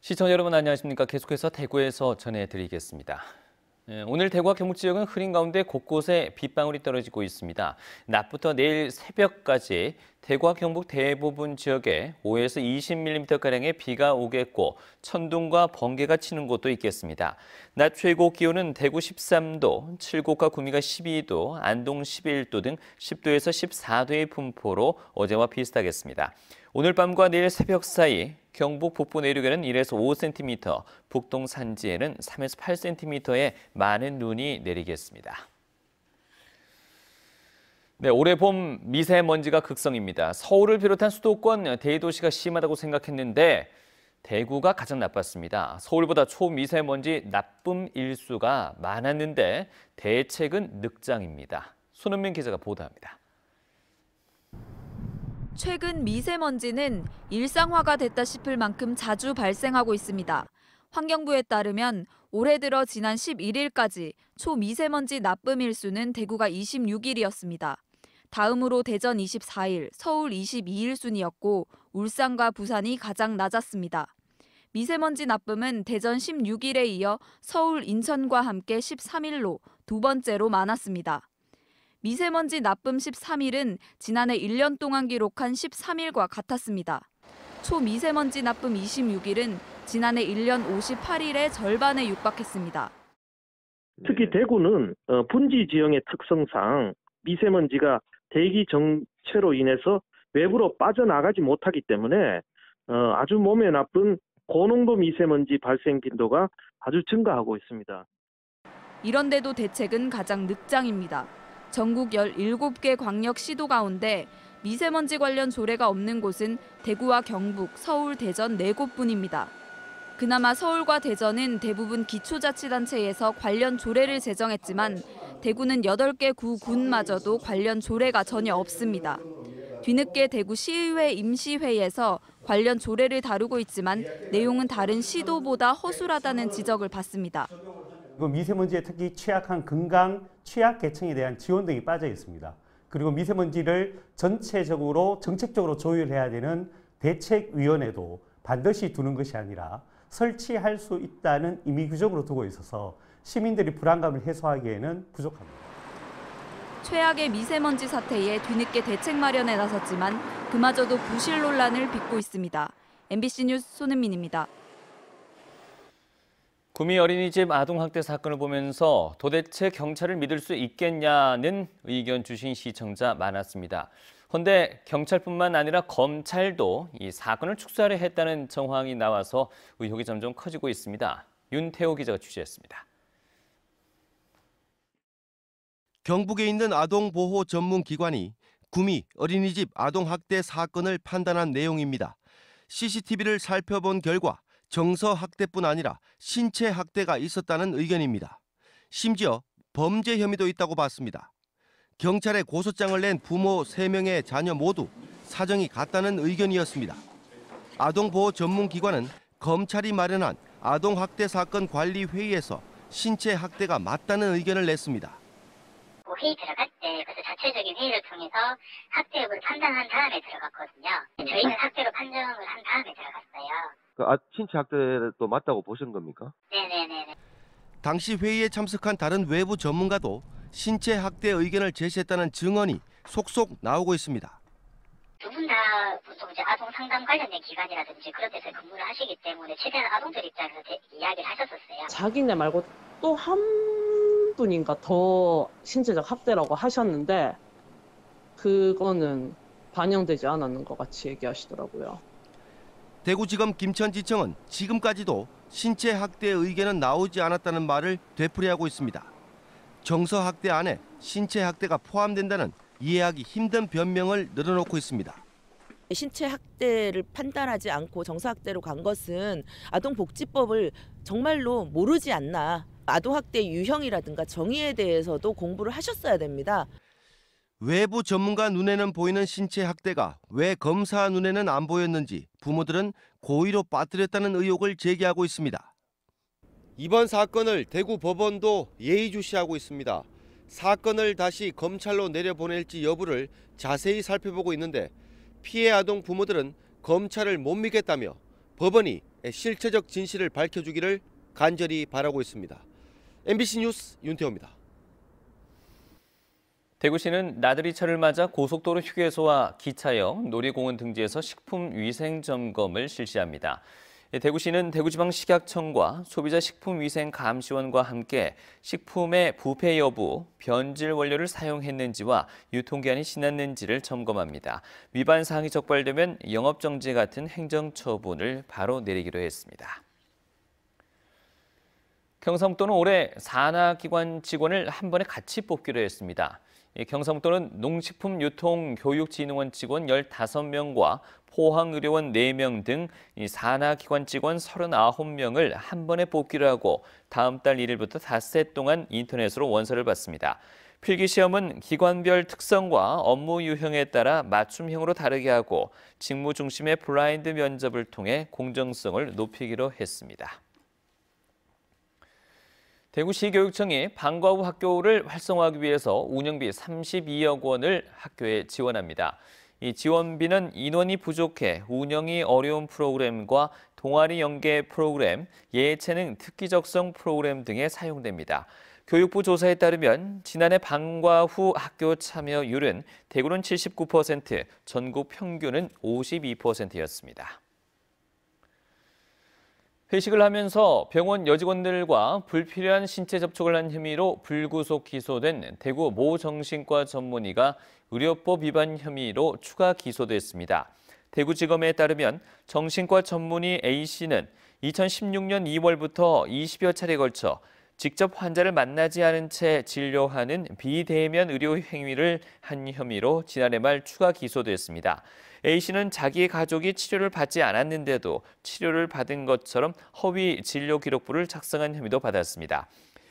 시청자 여러분 안녕하십니까? 계속해서 대구에서 전해드리겠습니다. 예, 오늘 대구와 경북 지역은 흐린 가운데 곳곳에 빗방울이 떨어지고 있습니다. 낮부터 내일 새벽까지 대구와 경북 대부분 지역에 5에서 20mm가량의 비가 오겠고 천둥과 번개가 치는 곳도 있겠습니다. 낮 최고 기온은 대구 13도, 칠곡과 구미가 12도, 안동 11도 등 10도에서 14도의 분포로 어제와 비슷하겠습니다. 오늘 밤과 내일 새벽 사이 경북 북부 내륙에는 1에서 5cm, 북동 산지에는 3에서 8cm의 많은 눈이 내리겠습니다. 네, 올해 봄 미세먼지가 극성입니다. 서울을 비롯한 수도권 대도시가 심하다고 생각했는데 대구가 가장 나빴습니다. 서울보다 초미세먼지 나쁨 일수가 많았는데 대책은 늑장입니다. 손은민 기자가 보도합니다. 최근 미세먼지는 일상화가 됐다 싶을 만큼 자주 발생하고 있습니다. 환경부에 따르면 올해 들어 지난 11일까지 초미세먼지 나쁨 일수는 대구가 26일이었습니다. 다음으로 대전 24일, 서울 22일 순이었고 울산과 부산이 가장 낮았습니다. 미세먼지 나쁨은 대전 16일에 이어 서울, 인천과 함께 13일로 두 번째로 많았습니다. 미세먼지 나쁨 13일은 지난해 1년 동안 기록한 13일과 같았습니다. 초미세먼지 나쁨 26일은 지난해 1년 58일의 절반에 육박했습니다. 특히 대구는 어, 분지 지형의 특성상 미세먼지가 대기 정체로 인해서 외부로 빠져나가지 못하기 때문에 어, 아주 몸에 나쁜 고농도 미세먼지 발생 빈도가 아주 증가하고 있습니다. 이런데도 대책은 가장 늑장입니다. 전국 17개 광역 시도 가운데 미세먼지 관련 조례가 없는 곳은 대구와 경북, 서울, 대전 4곳뿐입니다. 그나마 서울과 대전은 대부분 기초자치단체에서 관련 조례를 제정했지만 대구는 8개 구 군마저도 관련 조례가 전혀 없습니다. 뒤늦게 대구 시의회 임시회에서 관련 조례를 다루고 있지만 내용은 다른 시도보다 허술하다는 지적을 받습니다. 그리고 미세먼지에 특히 취약한 건강 취약 계층에 대한 지원 등이 빠져 있습니다. 그리고 미세먼지를 전체적으로 정책적으로 조율해야 되는 대책위원회도 반드시 두는 것이 아니라 설치할 수 있다는 임의 규정으로 두고 있어서 시민들이 불안감을 해소하기에는 부족합니다. 최악의 미세먼지 사태에 뒤늦게 대책 마련에 나섰지만 그마저도 부실 논란을 빚고 있습니다. MBC 뉴스 손은민입니다. 구미 어린이집 아동학대 사건을 보면서 도대체 경찰을 믿을 수 있겠냐는 의견 주신 시청자 많았습니다. 그런데 경찰뿐만 아니라 검찰도 이 사건을 축소하려 했다는 정황이 나와서 의혹이 점점 커지고 있습니다. 윤태호 기자가 취재했습니다. 경북에 있는 아동보호 전문기관이 구미 어린이집 아동학대 사건을 판단한 내용입니다. CCTV를 살펴본 결과 정서 학대뿐 아니라 신체 학대가 있었다는 의견입니다. 심지어 범죄 혐의도 있다고 봤습니다. 경찰에 고소장을 낸 부모 3명의 자녀 모두 사정이 같다는 의견이었습니다. 아동보호 전문기관은 검찰이 마련한 아동학대 사건 관리 회의에서 신체 학대가 맞다는 의견을 냈습니다. 회의 들어갈 때 자체적인 회의를 통해서 학대 여부를 판단한 다음에 들어갔거든요. 저희는 학대로 판정을 한 다음에 들어갔어요. 그 아, 신체 학대도 맞다고 보신 겁니까? 네네네. 당시 회의에 참석한 다른 외부 전문가도 신체 학대 의견을 제시했다는 증언이 속속 나오고 있습니다. 두 분 다 보통 이제 아동 상담 관련된 기관이라든지 그런 데서 근무를 하시기 때문에 최대한 아동들 입장에서 대, 이야기를 하셨었어요. 자기네 말고 또 한 분인가 더 신체적 학대라고 하셨는데 그거는 반영되지 않았는 것 같이 얘기하시더라고요. 대구지검 김천지청은 지금까지도 신체 학대 의견은 나오지 않았다는 말을 되풀이하고 있습니다. 정서 학대 안에 신체 학대가 포함된다는 이해하기 힘든 변명을 늘어놓고 있습니다. 신체 학대를 판단하지 않고 정서 학대로 간 것은 아동복지법을 정말로 모르지 않나. 아동 학대 유형이라든가 정의에 대해서도 공부를 하셨어야 됩니다. 외부 전문가 눈에는 보이는 신체 학대가 왜 검사 눈에는 안 보였는지 부모들은 고의로 빠뜨렸다는 의혹을 제기하고 있습니다. 이번 사건을 대구 법원도 예의주시하고 있습니다. 사건을 다시 검찰로 내려보낼지 여부를 자세히 살펴보고 있는데 피해 아동 부모들은 검찰을 못 믿겠다며 법원이 실체적 진실을 밝혀주기를 간절히 바라고 있습니다. MBC 뉴스 윤태호입니다. 대구시는 나들이철을 맞아 고속도로 휴게소와 기차역, 놀이공원 등지에서 식품 위생 점검을 실시합니다. 대구시는 대구지방식약청과 소비자식품위생감시원과 함께 식품의 부패 여부, 변질 원료를 사용했는지와 유통기한이 지났는지를 점검합니다. 위반 사항이 적발되면 영업정지 같은 행정처분을 바로 내리기로 했습니다. 경상북도는 올해 산하기관 직원을 한 번에 같이 뽑기로 했습니다. 경상북도는 농식품유통교육진흥원 직원 15명과 포항의료원 4명 등 산하기관 직원 39명을 한 번에 뽑기로 하고 다음 달 1일부터 닷새 동안 인터넷으로 원서를 받습니다. 필기시험은 기관별 특성과 업무 유형에 따라 맞춤형으로 다르게 하고 직무 중심의 블라인드 면접을 통해 공정성을 높이기로 했습니다. 대구시 교육청이 방과 후 학교를 활성화하기 위해서 운영비 32억 원을 학교에 지원합니다. 이 지원비는 인원이 부족해 운영이 어려운 프로그램과 동아리 연계 프로그램, 예체능 특기 적성 프로그램 등에 사용됩니다. 교육부 조사에 따르면 지난해 방과 후 학교 참여율은 대구는 79%, 전국 평균은 52%였습니다. 회식을 하면서 병원 여직원들과 불필요한 신체 접촉을 한 혐의로 불구속 기소된 대구 모 정신과 전문의가 의료법 위반 혐의로 추가 기소됐습니다. 대구지검에 따르면 정신과 전문의 A씨는 2016년 2월부터 20여 차례 걸쳐 직접 환자를 만나지 않은 채 진료하는 비대면 의료 행위를 한 혐의로 지난해 말 추가 기소됐습니다. A씨는 자기 가족이 치료를 받지 않았는데도 치료를 받은 것처럼 허위 진료 기록부를 작성한 혐의도 받았습니다.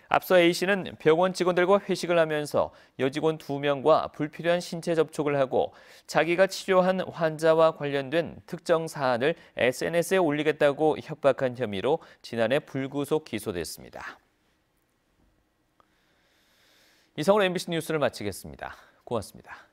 앞서 A씨는 병원 직원들과 회식을 하면서 여직원 2명과 불필요한 신체 접촉을 하고 자기가 치료한 환자와 관련된 특정 사안을 SNS에 올리겠다고 협박한 혐의로 지난해 불구속 기소됐습니다. 이상으로 MBC 뉴스를 마치겠습니다. 고맙습니다.